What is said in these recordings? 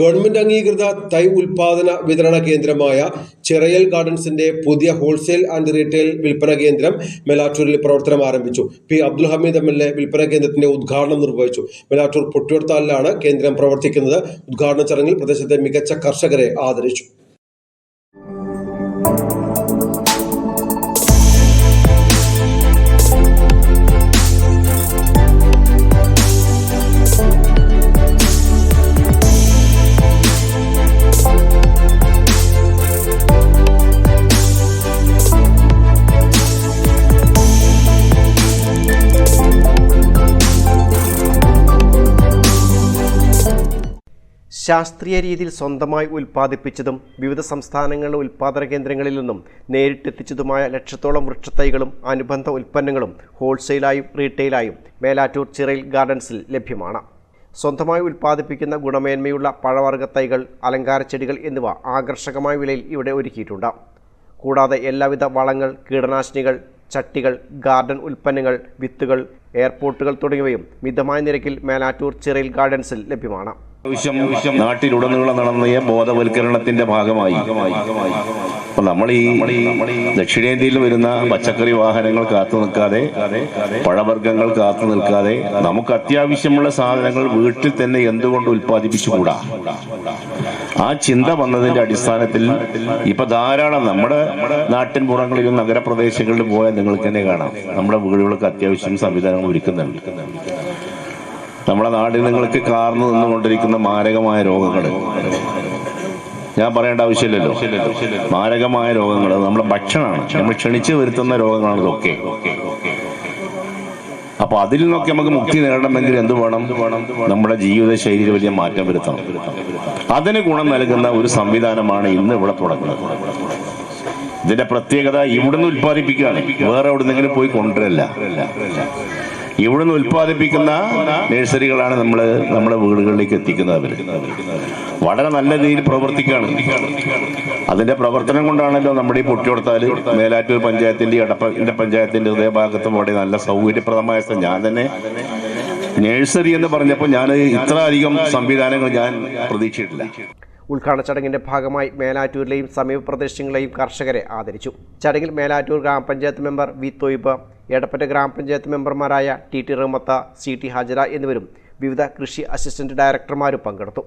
Government അംഗീകൃത തൈ ഉൽപാദന വിതരണ കേന്ദ്രമായ ചിറയൽ ഗാർഡൻസിന്റെ പുതിയ ഹോൾസെയിൽ ആൻഡ് റീറ്റെയിൽ വിൽപ്പന കേന്ദ്രം മെലാറ്റൂരിൽ പ്രവർത്തനം ആരംഭിച്ചു. P. Abdul Hameed M. L. വിൽപ്പന കേന്ദ്രത്തിന്റെ ഉദ്ഘാടനം നിർവഹിച്ചു. മെലാറ്റൂർ പൊട്ടിയോർത്താലിലാണ് കേന്ദ്രം പ്രവർത്തിക്കുന്നത്. ഉദ്ഘാടന ചടങ്ങിൽ പ്രദേശത്തെ മികച്ച കർഷകരെ ആദരിച്ചു. ശാസ്ത്രീയ രീതിയിൽ സ്വന്തമായി ഉൽപ്പാദിപ്പിച്ചതും വിവിധ സംസ്ഥാനങ്ങളിലെ ഉൽപ്പാദന കേന്ദ്രങ്ങളിൽ നിന്നും നേരിട്ടെത്തിച്ചതുമായ ലക്ഷത്തോളം വൃക്ഷത്തൈകളും അനുബന്ധ ഉൽപ്പന്നങ്ങളും ഹോൾസെയിലായും റീറ്റെയിലായും മേലാറ്റൂർ ചിറയിൽ ഗാർഡൻസിൽ ലഭ്യമാണ്. സ്വന്തമായി ഉൽപ്പാദിപ്പിക്കുന്ന ഗുണമേന്മയുള്ള പഴവർഗ തൈകൾ അലങ്കാരച്ചെടികൾ എന്നിവ ആകർഷകമായ വിലയിൽ ഇവിടെ ഒരുക്കിയിട്ടുണ്ട്. കൂടാതെ എല്ലാവിധ വളങ്ങൾ കീടനാശിനികൾ ചട്ടികൾ ഗാർഡൻ ഉൽപ്പന്നങ്ങൾ വിത്തുകൾ എയർപോർട്ടുകൾ തുടങ്ങിയവയും മിതമായ നിരക്കിൽ മേലാറ്റൂർ ചിറയിൽ ഗാർഡൻസിൽ ലഭ്യമാണ്. നാട്ടിലുടനീളം നടന്ന ബോധവൽക്കരണത്തിന്റെ ഭാഗമായി. അപ്പൊ നമ്മൾ ഈ ദക്ഷിണേന്ത്യയിൽ വരുന്ന പച്ചക്കറി വാഹനങ്ങൾ കാത്തു നിൽക്കാതെ പഴവർഗങ്ങൾ കാത്തു നിൽക്കാതെ നമുക്ക് അത്യാവശ്യമുള്ള സാധനങ്ങൾ വീട്ടിൽ തന്നെ എന്തുകൊണ്ട് ഉൽപ്പാദിപ്പിച്ചുകൂടാ? ആ ചിന്ത വന്നതിന്റെ അടിസ്ഥാനത്തിൽ ഇപ്പൊ ധാരാളം നമ്മുടെ നാട്ടിൻ പുറങ്ങളിലും നഗരപ്രദേശങ്ങളിലും പോയാൽ നിങ്ങൾക്ക് തന്നെ കാണാം. നമ്മുടെ വീടുകൾക്ക് അത്യാവശ്യം സംവിധാനങ്ങൾ ഒരുക്കുന്നുണ്ട്. നമ്മുടെ നാടിനങ്ങൾക്ക് നിങ്ങൾക്ക് കാർന്നു നിന്നുകൊണ്ടിരിക്കുന്ന മാരകമായ രോഗങ്ങൾ ഞാൻ പറയേണ്ട ആവശ്യമില്ലല്ലോ. മാരകമായ രോഗങ്ങൾ നമ്മുടെ ഭക്ഷണമാണ്. നമ്മൾ ക്ഷണിച്ചു വരുത്തുന്ന രോഗങ്ങളാണ് ഇതൊക്കെ. അപ്പൊ അതിൽ നിന്നൊക്കെ നമുക്ക് മുക്തി നേടണമെങ്കിൽ എന്ത് വേണം? നമ്മുടെ ജീവിത ശൈലിയിൽ വലിയ മാറ്റം വരുത്തണം. അതിന് ഗുണം നൽകുന്ന ഒരു സംവിധാനമാണ് ഇന്ന് ഇവിടെ തുടങ്ങുന്നത്. ഇതിന്റെ പ്രത്യേകത ഇവിടുന്ന് ഉത്പാദിപ്പിക്കുകയാണ് വേറെ എവിടെ എവിടുന്നെങ്കിലും പോയി കൊണ്ടുവരല്ല. ഇവിടുന്ന് ഉൽപ്പാദിപ്പിക്കുന്ന നഴ്സറികളാണ് നമ്മൾ നമ്മുടെ വീടുകളിലേക്ക് എത്തിക്കുന്നത് അവർ. വളരെ നല്ല രീതിയിൽ പ്രവർത്തിക്കുകയാണ്. അതിന്റെ പ്രവർത്തനം കൊണ്ടാണല്ലോ നമ്മുടെ ഈ പൊട്ടിയോടത്താൽ മേലാറ്റൂർ പഞ്ചായത്തിന്റെ എടപ്പന്റെ പഞ്ചായത്തിന്റെ ഹൃദയഭാഗത്തും അവിടെ നല്ല സൗകര്യപ്രദമായ ഞാൻ തന്നെ നഴ്സറി എന്ന് പറഞ്ഞപ്പോൾ ഞാൻ ഇത്ര അധികം സംവിധാനങ്ങൾ ഞാൻ പ്രതീക്ഷിച്ചിട്ടില്ല. ഉദ്ഘാടന ചടങ്ങിന്റെ ഭാഗമായി മേലാറ്റൂരിലെയും സമീപ പ്രദേശങ്ങളിലെയും കർഷകരെ ആദരിച്ചു. ചടങ്ങിൽ മേലാറ്റൂർ ഗ്രാമപഞ്ചായത്ത് മെമ്പർ വി തൊയ്ബ് എടപ്പറ്റ ഗ്രാമപഞ്ചായത്ത് മെമ്പർമാരായ T T Rahmath C T Hajara എന്നിവരും വിവിധ കൃഷി അസിസ്റ്റന്റ് ഡയറക്ടർമാരും പങ്കെടുത്തു.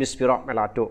News bureau Melattur